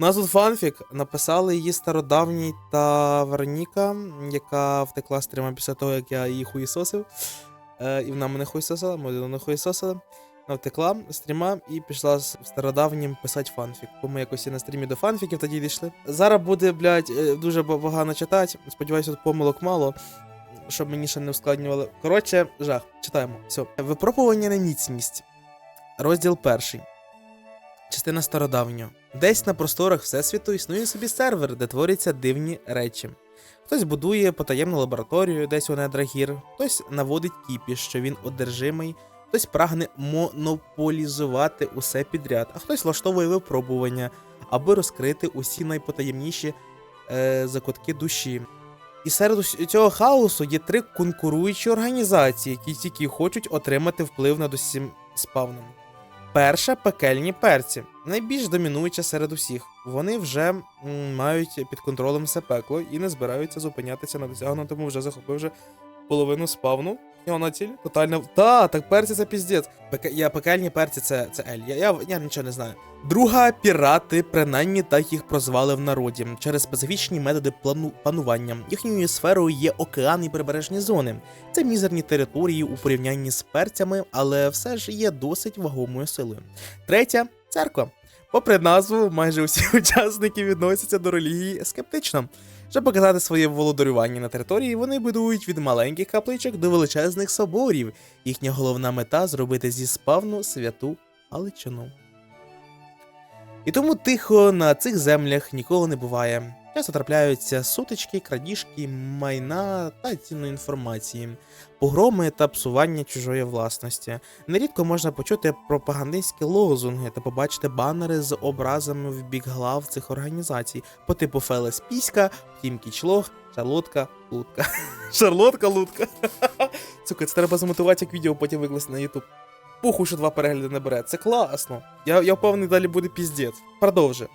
У нас тут фанфік. Написали її стародавній та Вероніка, яка втекла з трьома після того, як я її хуїсосив. Е, і вона мене хуїсосила, ми не хуїсосили. Вона втекла з трьома і пішла з стародавнім писати фанфік. Бо ми якось і на стрімі до фанфіків тоді дійшли. Зараз буде, блядь, е, дуже погано читати. Сподіваюся, тут помилок мало, щоб мені ще не ускладнювали. Коротше, жах, читаємо. Все. Випробування на міцність. Розділ перший. Частина стародавнього. Десь на просторах Всесвіту існує собі сервер, де творяться дивні речі. Хтось будує потаємну лабораторію десь у недрагір, хтось наводить кіпіш, що він одержимий, хтось прагне монополізувати усе підряд, а хтось влаштовує випробування, аби розкрити усі найпотаємніші е, закутки душі. І серед цього хаосу є три конкуруючі організації, які тільки хочуть отримати вплив над усім спавном. Перша пекельні перці, найбільш домінуюча серед усіх. Вони вже м, мають під контролем все пекло і не збираються зупинятися на досягнутому, вже захопивши половину спавну. Його на ціль. Тотально. Та, так перці це піздець. Пеке... Я пекельні перці це, це Ель. Я, я, я нічого не знаю. Друга пірати, принаймні так їх прозвали в народі через специфічні методи плану... панування. Їхньою сферою є океан і прибережні зони. Це мізерні території у порівнянні з перцями, але все ж є досить вагомою силою. Третя церква. Попри назву, майже усі учасники відносяться до релігії скептично. Щоб показати своє володарювання на території, вони будують від маленьких капличок до величезних соборів. Їхня головна мета зробити зі спавну святу Галичину. І тому тихо на цих землях ніколи не буває. Часто трапляються сутички, крадіжки, майна та цінної інформації, погроми та псування чужої власності. Нерідко можна почути пропагандистські лозунги та побачити банери з образами в бік глав цих організацій по типу Фелес Піська, Втім Кічлог, Шарлотка, Лутка. Шарлотка, Лутка. Сука, це треба замотувати як відео, потім викласти на Ютуб. Похуй, що два перегляди не бере. Це класно. Я, я впевнений, далі буде піздець. Продовжи.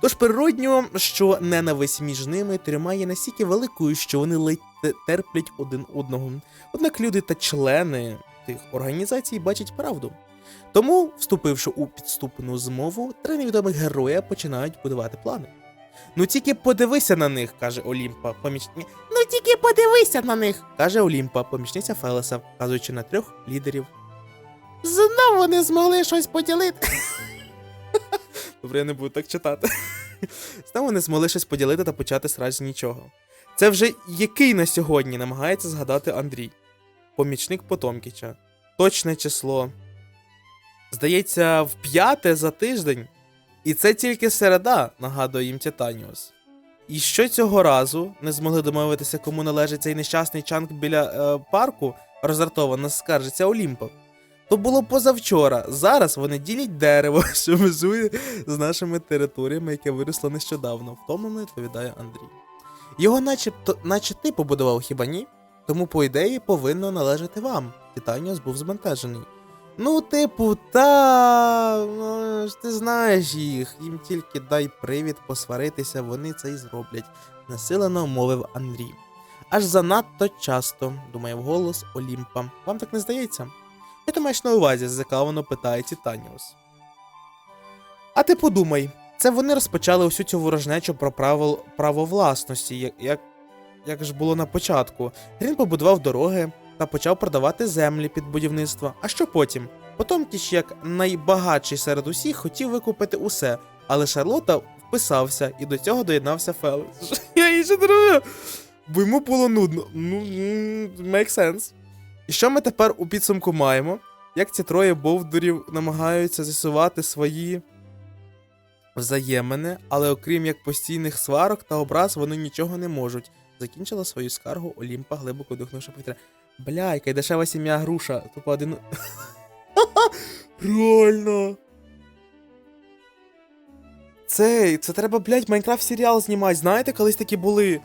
Тож природньо, що ненависть між ними трьома є настільки великою, що вони ледь терплять один одного. Однак люди та члени тих організацій бачать правду. Тому, вступивши у підступну змову, три невідомих героя починають будувати плани. Ну тільки подивися на них, каже Олімпа, помічні. Ну тільки подивися на них, каже Олімпа, помічниця Фелеса, вказуючи на трьох лідерів. Знову вони змогли щось поділити. Добре, я не буду так читати. Знову вони змогли щось поділити та почати срач нічого. Це вже який на сьогодні намагається згадати Андрій, помічник Потомкіча. Точне число. Здається, в п'яте за тиждень. І це тільки середа, нагадує їм Титаніус. І що цього разу не змогли домовитися, кому належить цей нещасний чанк біля е, парку, роздратовано скаржиться Олімпа. То було позавчора. Зараз вони ділять дерево, що межує з нашими територіями, яке виросло нещодавно, втомлено відповідає Андрій. Його начебто, наче ти побудував хіба ні? Тому, по ідеї, повинно належати вам. Титаніус був збентежений. Ну, типу, та ну, ж ти знаєш їх, їм тільки дай привід посваритися, вони це й зроблять, насилено мовив Андрій. Аж занадто часто, думає вголос Олімпа. Вам так не здається? Що ти маєш на увазі? зацікавлено питає Титаніус. А ти подумай, це вони розпочали усю цю ворожнечу про право, право власності, як, як, як ж було на початку. Він побудував дороги та почав продавати землі під будівництво. А що потім? Потомкіч, як найбагатший серед усіх, хотів викупити усе, але Шарлота вписався і до цього доєднався Фелес. Я її ще. Бо йому було нудно. Ну, make sense. І що ми тепер у підсумку маємо? Як ці троє бовдурів намагаються з'ясувати свої взаємини, але окрім як постійних сварок та образ, вони нічого не можуть. Закінчила свою скаргу Олімпа, глибоко вдихнувши повітря. Бля, яка дешева сім'я груша. Тупо один. Реально. Цей, це треба, блядь, Майнкрафт серіал знімати. Знаєте, колись такі були.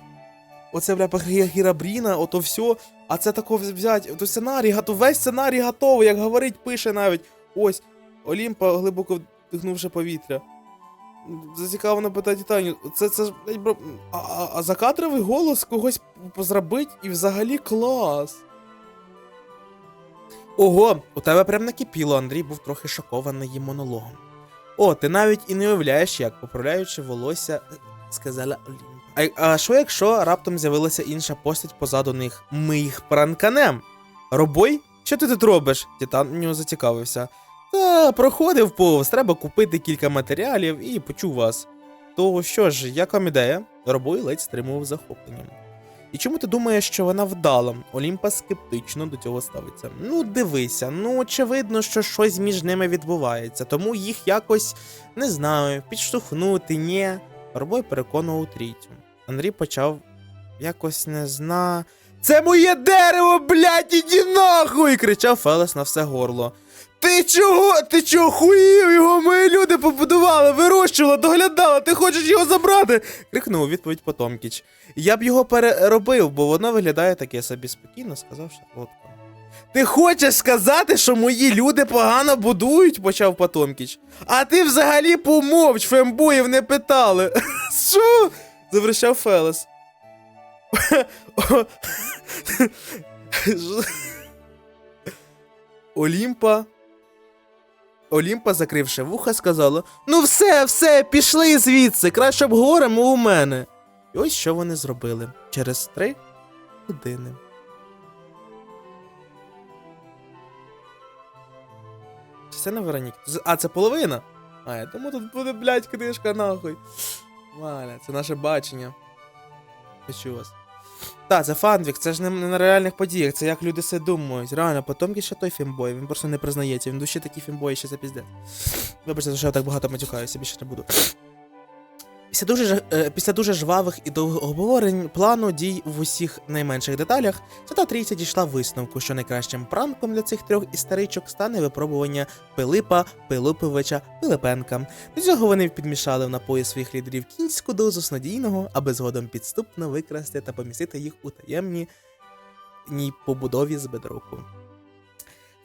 Оце, бля, Гірабріна, ото все. А це тако взять. То сценарій готовий, весь сценарій готовий, як говорить, пише навіть. Ось. Олімпа глибоко вдихнувши повітря. Зацікавлено питає Титанію. Це, це ж, бро. А, а, а закадровий голос когось зробить і взагалі клас. Ого, у тебе прям накипіло, Андрій був трохи шокований її монологом. О, ти навіть і не уявляєш, як поправляючи волосся, сказала Олімпа. А, а що якщо раптом з'явилася інша постать позаду них? Ми їх пранканем. Робой? Що ти тут робиш? Титан в нього зацікавився. Та проходив повз, треба купити кілька матеріалів і почув вас. То що ж, як вам ідея? Робой ледь стримував захопленням. І чому ти думаєш, що вона вдала? Олімпа скептично до цього ставиться. Ну, дивися, ну очевидно, що щось між ними відбувається, тому їх якось не знаю, підштовхнути, ні. Робой переконував трійцю. Андрій почав якось не зна. Це моє дерево, блядь, іди нахуй! кричав Фелес на все горло. Ти чого? Ти чого хуїв? Його мої люди побудували, вирощували, доглядали, ти хочеш його забрати? крикнув у відповідь Потомкіч. Я б його переробив, бо воно виглядає таке собі спокійно, сказав Шарлотка. Ти хочеш сказати, що мої люди погано будують, почав Потомкіч. А ти взагалі помовч, фембоїв не питали. Що? Заверещав Фелес. Олімпа. Олімпа, закривши вуха, сказала: Ну все, все, пішли звідси, краще б горем у мене. І ось що вони зробили через три години. Це не Вероніка? А, це половина? А, я думаю, тут буде, блядь, книжка нахуй. Валя, це наше бачення. Хочу вас. Так, це фанвік, це ж не, не на реальних подіях, це як люди все думають. Реально, потомки ще той фімбой, він просто не признається, він душі такі фімбої, ще запізде. піздець. Вибачте, що я так багато матюкаюся, більше не буду. Після дуже, е, після дуже жвавих і довгих обговорень плану дій в усіх найменших деталях, Свята Трійця дійшла висновку, що найкращим пранком для цих трьох історичок стане випробування Пилипа, Пилиповича, Пилипенка. До цього вони підмішали в напої своїх лідерів кінську дозу снодійного, аби згодом підступно викрасти та помістити їх у таємній побудові з бедроку.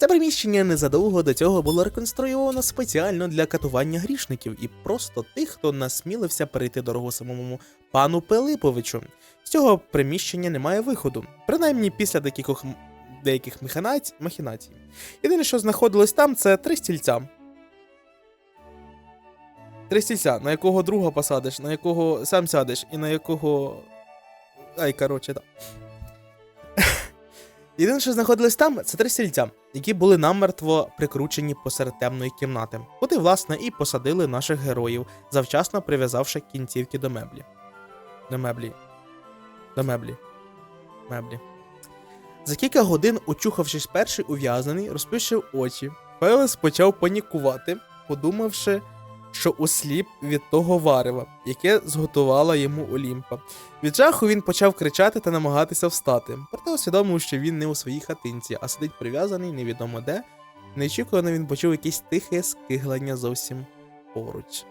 Це приміщення незадовго до цього було реконструйовано спеціально для катування грішників і просто тих, хто насмілився перейти дорогу самому пану Пилиповичу. З цього приміщення немає виходу, принаймні після декількох деяких механаць... махінацій. Єдине, що знаходилось там, це три стільця. Три стільця, на якого друга посадиш, на якого сам сядеш, і на якого. Ай, коротше, так. Єдине, що знаходилось там, це три стільця, які були намертво прикручені посеред темної кімнати, куди, власне, і посадили наших героїв, завчасно прив'язавши кінцівки до меблі. До меблі. До меблі. Меблі. За кілька годин, очухавшись перший ув'язнений, розплющив очі. Фелес почав панікувати, подумавши, що осліп від того варева, яке зготувала йому Олімпа. Від жаху він почав кричати та намагатися встати, проте усвідомив, що він не у своїй хатинці, а сидить прив'язаний невідомо де. Неочікувано він почув якесь тихе скиглення зовсім поруч.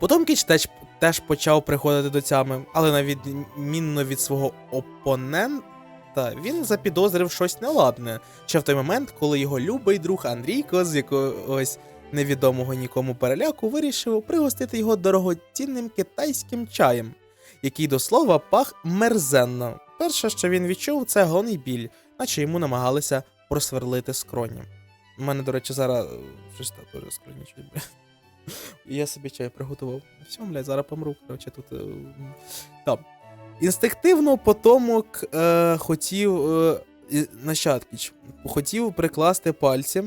Потомкіч теж, теж почав приходити до тями, але на відмінно від свого опонента, він запідозрив щось неладне, ще в той момент, коли його любий друг Андрійко з якогось невідомого нікому переляку вирішив пригостити його дорогоцінним китайським чаєм, який до слова пах мерзенно. Перше, що він відчув, це головний біль, наче йому намагалися просверлити скроні. У мене, до речі, зараз е, щось там теж скроні. Я собі чай приготував. Все, блядь, зараз помру, коротше, тут. е. Там. Інстинктивно потомок е, хотів. Е, нащадкіч, хотів прикласти пальці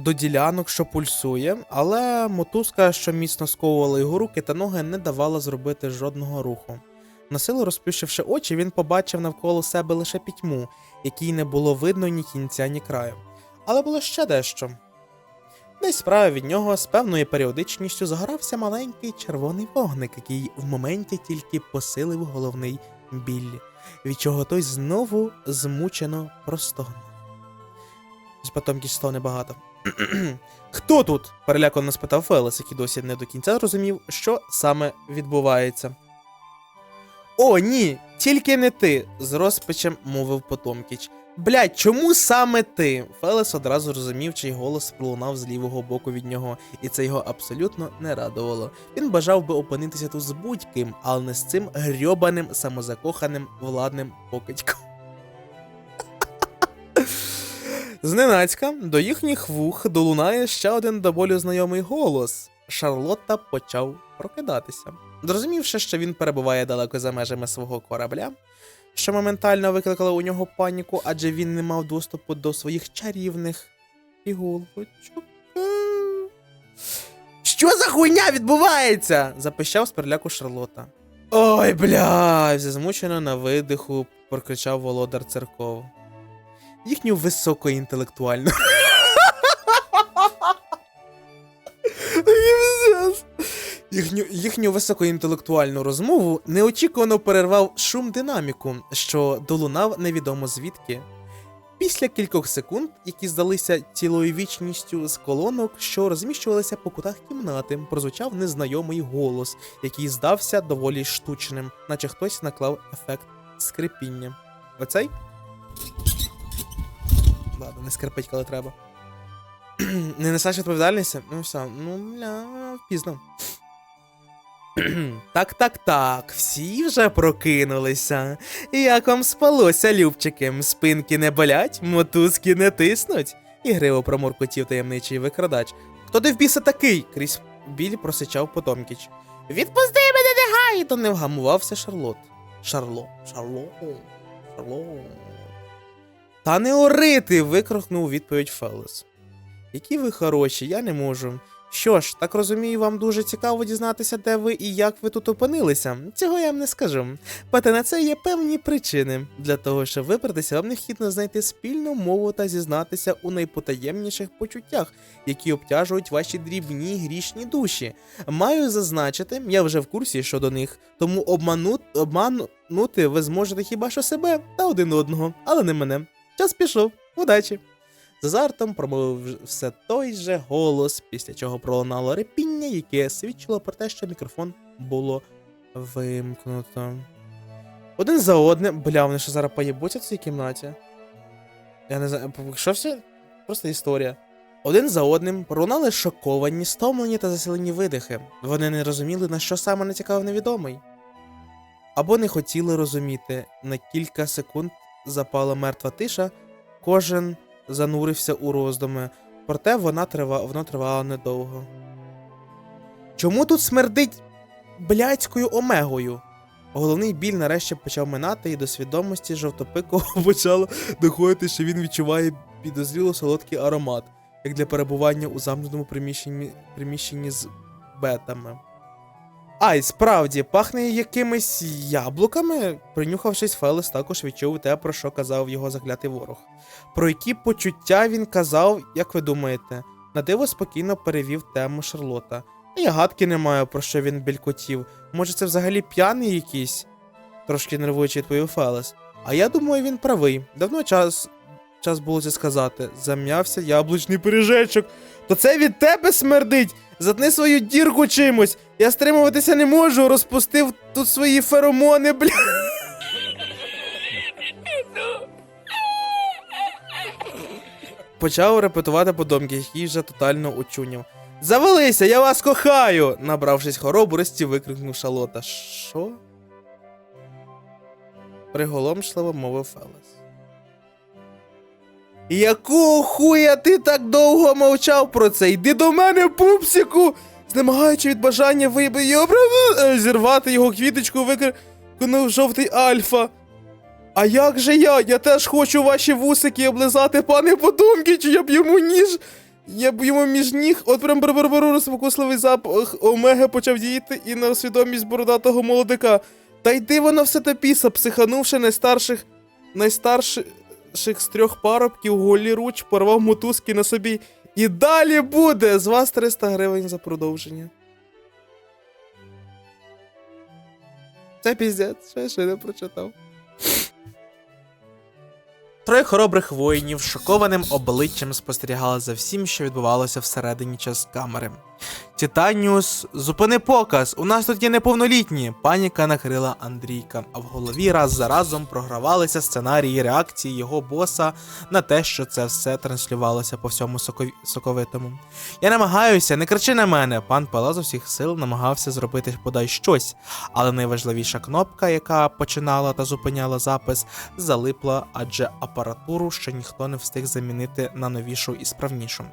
до ділянок, що пульсує, але мотузка, що міцно сковувала його руки та ноги, не давала зробити жодного руху. Насилу розплющивши очі, він побачив навколо себе лише пітьму, якій не було видно ні кінця, ні краю. Але було ще дещо. Десь справа від нього з певною періодичністю загорався маленький червоний вогник, який в моменті тільки посилив головний біль, від чого той знову змучено простогнав. Потім кісто небагато. Хто тут? перелякано спитав Фелес, який досі не до кінця зрозумів, що саме відбувається. О, ні, тільки не ти, з розпачем мовив Потомкіч. Блядь, чому саме ти? Фелес одразу розумів, чий голос пролунав з лівого боку від нього, і це його абсолютно не радувало. Він бажав би опинитися тут з будь-ким, але не з цим грьобаним, самозакоханим владним покидьком. Зненацька до їхніх вух долунає ще один до болю знайомий голос. Шарлотта почав прокидатися. Зрозумівши, що він перебуває далеко за межами свого корабля, що моментально викликало у нього паніку, адже він не мав доступу до своїх чарівних іголочок. Е. Що за хуйня відбувається? запищав з переляку Шарлота. Ой, бля! Зазмучено на видиху прокричав володар церков. Їхню високоінтелектуальну. Їхню, їхню високоінтелектуальну розмову неочікувано перервав шум динаміку, що долунав невідомо звідки. Після кількох секунд, які здалися цілою вічністю з колонок, що розміщувалися по кутах кімнати, прозвучав незнайомий голос, який здався доволі штучним, наче хтось наклав ефект скрипіння. Оцей? Ладно, не скрипить, коли треба. не несеш відповідальність? Ну все, ну бля, пізно. так, так, так, всі вже прокинулися. Як вам спалося, любчики? Спинки не болять, мотузки не тиснуть. Ігриво проморкотів таємничий викрадач. Хто ти в біса такий? крізь біль просичав Потомкіч. Відпусти мене негайно, не вгамувався Шарлот. Шарло, Шарло, Шарло. Та не орити. викрикнув відповідь Фелес. Які ви хороші, я не можу. Що ж, так розумію, вам дуже цікаво дізнатися, де ви і як ви тут опинилися. Цього я вам не скажу. Проте на це є певні причини. Для того, щоб вибратися, вам необхідно знайти спільну мову та зізнатися у найпотаємніших почуттях, які обтяжують ваші дрібні грішні душі. Маю зазначити, я вже в курсі щодо них, тому обманути ви зможете хіба що себе та один одного, але не мене. Час пішов, удачі! З азартом промовив все той же голос, після чого пролунало репіння, яке свідчило про те, що мікрофон було вимкнуто. Один за одним. Бля, вони що зараз поєбуться в цій кімнаті? Я не знаю, що все? Просто історія. Один за одним пролунали шоковані, стомлені та заселені видихи. Вони не розуміли, на що саме націкавив невідомий. Або не хотіли розуміти. На кілька секунд запала мертва тиша, кожен занурився у роздуми, проте вона трива... воно тривало недовго. Чому тут смердить блядською омегою? Головний біль нарешті почав минати, і до свідомості жовтопикого почало доходити, що він відчуває підозріло солодкий аромат, як для перебування у замкненому приміщенні, приміщенні з бетами. Ай, справді, пахне якимись яблуками. Принюхавшись, Фелес також відчув те, про що казав його заклятий ворог. Про які почуття він казав, як ви думаєте? На диво спокійно перевів тему Шарлота. Я гадки не маю, про що він белькотів. Може, це взагалі п'яний якийсь? трошки нервуючи відповів Фелес. А я думаю, він правий. Давно час час було це сказати. Зам'явся яблучний пиріжечок. То це від тебе смердить! Затни свою дірку чимось! Я стримуватися не можу, розпустив тут свої феромони, бля. Почав репетувати подомки, який вже тотально очуняв. Завалися, я вас кохаю! набравшись хоробрості, викрикнув шалота. Що? Приголомшливо мовив Фелес. Якого хуя ти так довго мовчав про це? Йди до мене, пупсику! Знемагаючи від бажання виби його е, зірвати його квіточку, викрикнув жовтий альфа. А як же я? Я теж хочу ваші вусики облизати, пане Подумкічу, я б йому ніж. Я б йому між ніг, от прям барбарбару розпокусливий запах Омеги почав діяти і на свідомість бородатого молодика. Та йди воно все те піса, психанувши найстарших найстарших з трьох парубків голі руч порвав мотузки на собі. І далі буде! З вас 300 гривень за продовження. Це піздець, що я ще не прочитав. Троє хоробрих воїнів шокованим обличчям спостерігали за всім, що відбувалося всередині час камери. Титаніус, зупини показ, у нас тут є неповнолітні. Паніка накрила Андрійка, а в голові раз за разом програвалися сценарії реакції його боса на те, що це все транслювалося по всьому соковитому. Я намагаюся, не кричи на мене. Пан Пала з усіх сил намагався зробити бодай щось, але найважливіша кнопка, яка починала та зупиняла запис, залипла, адже апаратуру, що ніхто не встиг замінити на новішу і справнішу.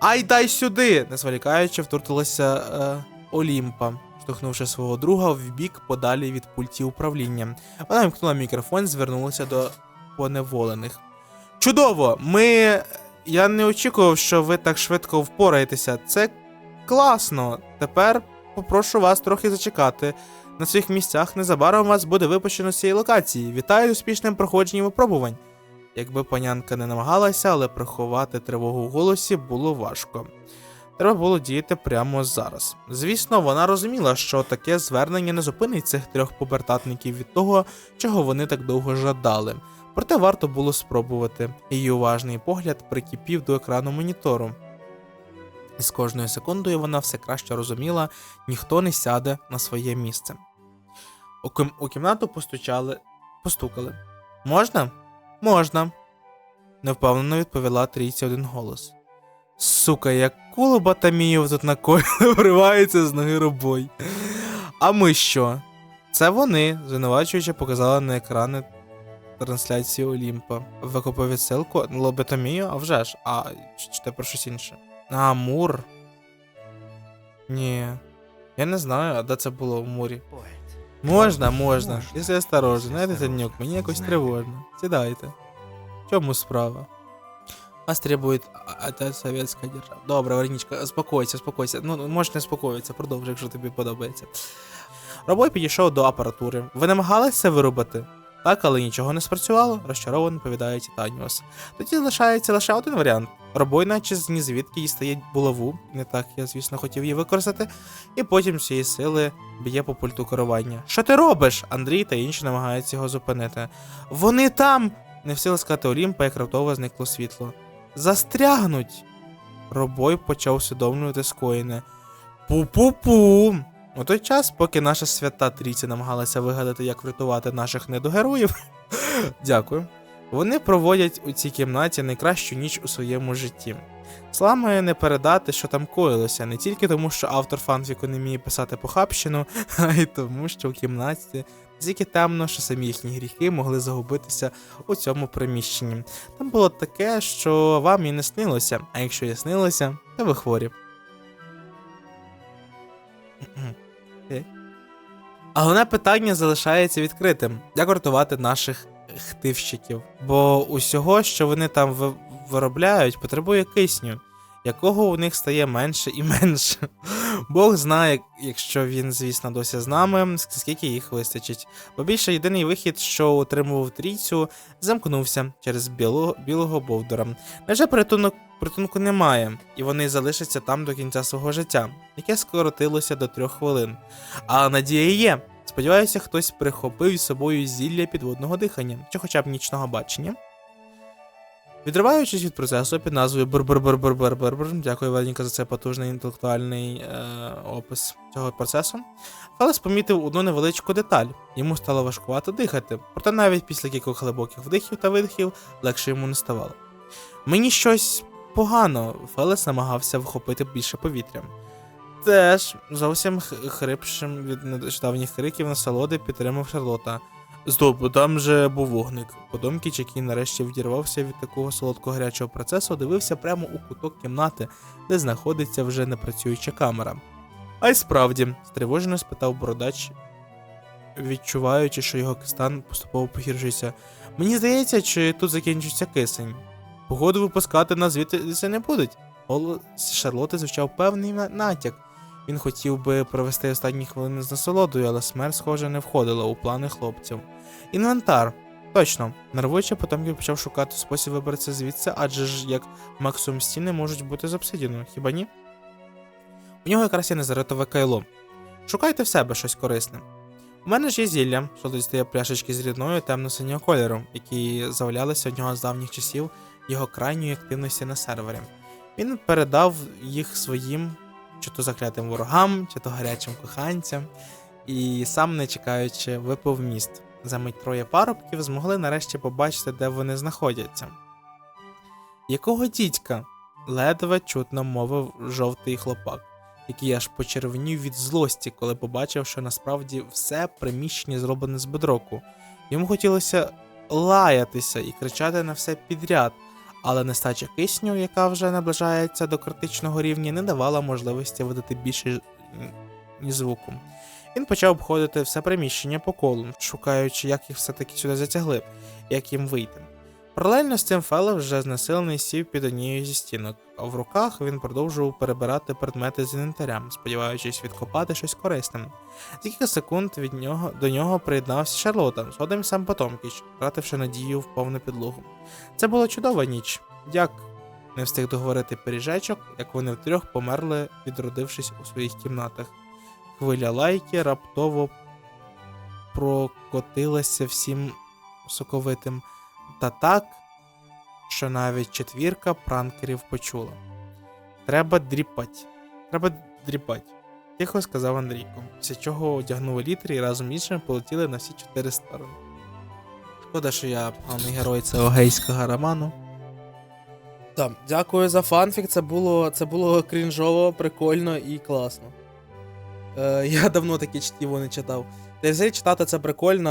Ай дай сюди! не зволікаючи, втрутилася е, Олімпа, штовхнувши свого друга в бік подалі від пультів управління. Вона вимкнула мікрофон, звернулася до поневолених. Чудово! Ми. Я не очікував, що ви так швидко впораєтеся. Це класно. Тепер попрошу вас трохи зачекати. На своїх місцях незабаром вас буде випущено з цієї локації. Вітаю з успішним проходженням випробувань. Якби панянка не намагалася, але приховати тривогу в голосі було важко. Треба було діяти прямо зараз. Звісно, вона розуміла, що таке звернення не зупинить цих трьох пубертатників від того, чого вони так довго жадали. Проте варто було спробувати. Її уважний погляд прикипів до екрану монітору. І з кожною секундою вона все краще розуміла, ніхто не сяде на своє місце. У, кім- у кімнату постучали, постукали. Можна? Можна. Невпевнено відповіла трійці один голос. Сука, яку лоботомію тут накоїли, вривається з ноги робой. А ми що? Це вони, звинувачуючи, показали на екрани трансляції Олімпа. Викупив відсилку на лоботомію, а вже ж. А, чи, чи те про щось інше? А, Мур. Ні. Я не знаю, а де це було в мурі. Можна, можна. Якщо осторожно, знаєте, Танюк, мені якось тривожно. Сідайте. В чому справа? Вас требует опять советська держава. Добре, Варнічка, спокойся, спокойся. Ну, можеш не спокоїтися, продовжуй, якщо тобі подобається. Робой підійшов до апаратури. Ви намагалися вирубати? Так, але нічого не спрацювало, розчаровано повідає Титаніус. Тоді залишається лише один варіант. Робой, наче ні звідки дістає булаву, не так я, звісно, хотів її використати, і потім з цієї сили б'є по пульту керування. Що ти робиш? Андрій та інші намагаються його зупинити. Вони там! Не встигли сказати Олімпа, як раптово зникло світло. Застрягнуть. Робой почав усвідомлювати скоєне. Пу-пу-пу. У той час, поки наша свята трійця намагалася вигадати, як врятувати наших недогероїв. Дякую. Вони проводять у цій кімнаті найкращу ніч у своєму житті. Словами не передати, що там коїлося, не тільки тому, що автор фанфіку не вміє писати похабщину, а й тому, що в кімнаті стільки темно, що самі їхні гріхи могли загубитися у цьому приміщенні. Там було таке, що вам і не снилося, а якщо і снилося, то ви хворі. А головне питання залишається відкритим: як врятувати наших хтивщиків? Бо усього, що вони там виробляють, потребує кисню, якого у них стає менше і менше. Бог знає, якщо він, звісно, досі з нами, скільки їх вистачить. Бо більше єдиний вихід, що утримував трійцю, замкнувся через білого, білого бовдора. Невже порятунок притунку немає, і вони залишаться там до кінця свого життя, яке скоротилося до трьох хвилин. А надія є. Сподіваюся, хтось прихопив із собою зілля підводного дихання, чи хоча б нічного бачення. Відриваючись від процесу під назвою Бур-бур-бур-бур-бур-бур, дякую Валенька за цей потужний інтелектуальний е, опис цього процесу. Фелес помітив одну невеличку деталь. Йому стало важкувато дихати, проте навіть після кількох глибоких вдихів та видихів легше йому не ставало. Мені щось погано, Фелес намагався вхопити більше повітря. Теж зовсім хрипшим від нещодавніх криків насолоди підтримав Шарлота. Стоп, там же був вогник. Подомкіч, який нарешті відірвався від такого солодкого гарячого процесу, дивився прямо у куток кімнати, де знаходиться вже непрацююча камера. А й справді, стривожено спитав бородач, відчуваючи, що його стан поступово погіршується. Мені здається, чи тут закінчиться кисень. Погоду випускати нас звідти не будуть. Голос Шарлоти звучав певний натяк. Він хотів би провести останні хвилини з насолодою, але смерть, схоже, не входила у плани хлопців. Інвентар. Точно, нервуючи, потім почав шукати спосіб вибратися звідси, адже ж як максимум стіни можуть бути з обсидіану, хіба ні? У нього якраз є незаритове кайло. Шукайте в себе щось корисне. У мене ж є зілля, що дістає пляшечки з рідною темно-синього кольору, які з'являлися у нього з давніх часів його крайньої активності на сервері. Він передав їх своїм чи то заклятим ворогам, чи то гарячим коханцям, і сам, не чекаючи, випив міст. Замить троє парубків змогли нарешті побачити, де вони знаходяться. Якого дідька? ледве чутно мовив жовтий хлопак, який аж почервонів від злості, коли побачив, що насправді все приміщення зроблене з бедроку. Йому хотілося лаятися і кричати на все підряд, але нестача кисню, яка вже наближається до критичного рівня, не давала можливості видати більше звуку. Він почав обходити все приміщення по колу, шукаючи, як їх все-таки сюди затягли, як їм вийти. Паралельно з цим Феле вже знесилений сів під однією зі стінок, а в руках він продовжував перебирати предмети з інвентарям, сподіваючись відкопати щось корисне. За кілька секунд від нього до нього приєднався Шарлота, згодом сам Потомкіч, втративши надію в повну підлогу. Це була чудова ніч. Як не встиг договорити пиріжечок, як вони втрьох померли, відродившись у своїх кімнатах. Хвиля лайки раптово прокотилася всім соковитим, та так, що навіть четвірка пранкерів почула. Треба дріпать. Треба дріпать. Тихо сказав Андрійко, після чого одягнули літри і разом іншими полетіли на всі чотири сторони. Шкода, що я головний герой цього гейського роману. Так, дякую за фанфік. Це було, це було крінжово, прикольно і класно. Е, я давно таке чтіво не читав. Та й взагалі читати це прикольно,